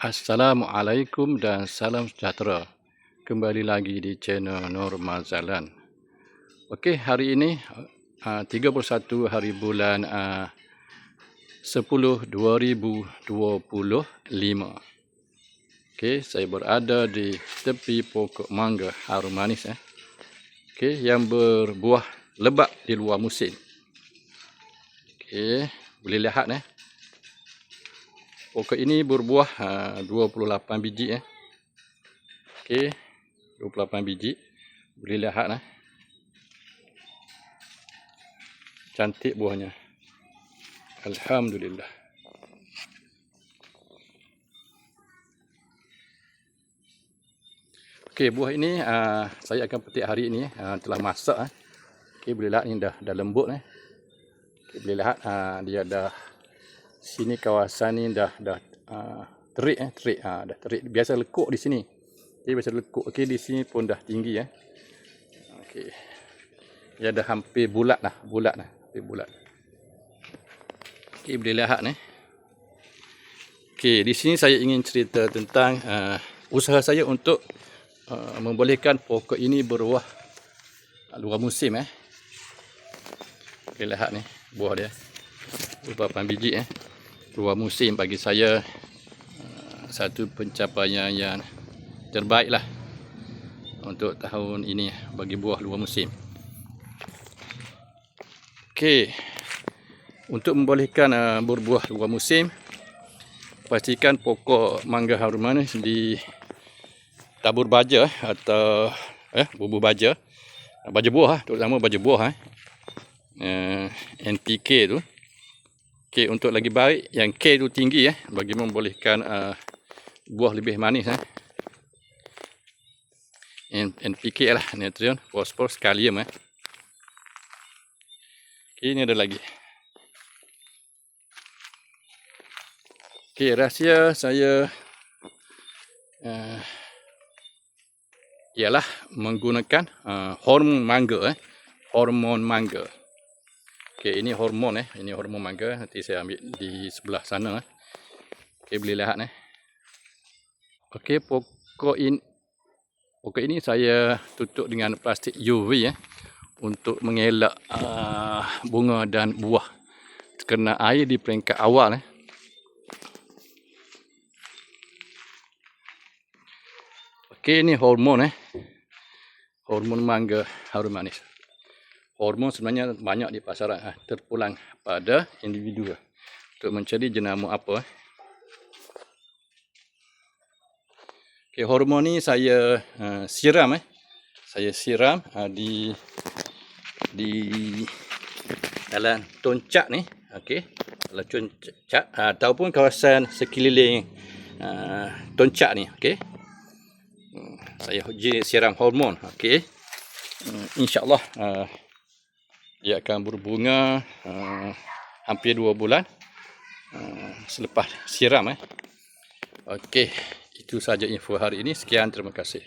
Assalamualaikum dan salam sejahtera. Kembali lagi di channel Nur Mazalan. Okey, hari ini uh, 31 hari bulan uh, 10 2025. Okey, saya berada di tepi pokok mangga harum manis eh. Okey, yang berbuah lebat di luar musim. Okey, boleh lihat eh. Pokok ini berbuah uh, 28 biji eh. Okey. 28 biji. Boleh lihat eh. Cantik buahnya. Alhamdulillah. Okey, buah ini uh, saya akan petik hari ini uh, telah masak eh. Okey, boleh lihat ni dah dah lembut eh. Okay, boleh lihat uh, dia dah sini kawasan ni dah dah uh, terik eh terik. Ha, dah terik. Biasa lekuk di sini. Okey biasa lekuk. Okey di sini pun dah tinggi eh. Okey. Dia dah hampir bulat lah bulat lah hampir bulat. Okey boleh lihat ni okey di sini saya ingin cerita tentang uh, usaha saya untuk uh, membolehkan pokok ini berbuah luar musim eh. Okey lihat ni buah dia. Beberapa biji eh dua musim bagi saya uh, satu pencapaian yang terbaik lah untuk tahun ini bagi buah luar musim. Okey, untuk membolehkan uh, berbuah luar musim, pastikan pokok mangga harum manis di tabur baja atau eh bubuh baja, baja buah, terutama baja buah eh. Uh, NPK tu K untuk lagi baik yang K tu tinggi eh bagi membolehkan uh, buah lebih manis eh. NPK lah nitrogen, fosfor, kalium eh. Okay, ini ada lagi. Okey, rahsia saya uh, ialah menggunakan uh, hormon mangga eh. Hormon mangga. Okey, ini hormon eh. Ini hormon mangga. Nanti saya ambil di sebelah sana eh. Okey, boleh lihat eh. Okey, pokok ini pokok ini saya tutup dengan plastik UV eh untuk mengelak uh, bunga dan buah terkena air di peringkat awal eh. Okey, ini hormon eh. Hormon mangga harum manis hormon sebenarnya banyak di pasaran eh, terpulang pada individu eh, untuk mencari jenama apa eh. Okay, hormon ni saya uh, siram eh. Saya siram uh, di di dalam toncak ni, okey. Dalam toncak uh, ataupun kawasan sekeliling uh, toncak ni, okey. Hmm, saya siram hormon, okey. Hmm, InsyaAllah uh, dia akan berbunga uh, hampir dua bulan uh, selepas siram eh. Okey, itu saja info hari ini. Sekian, terima kasih.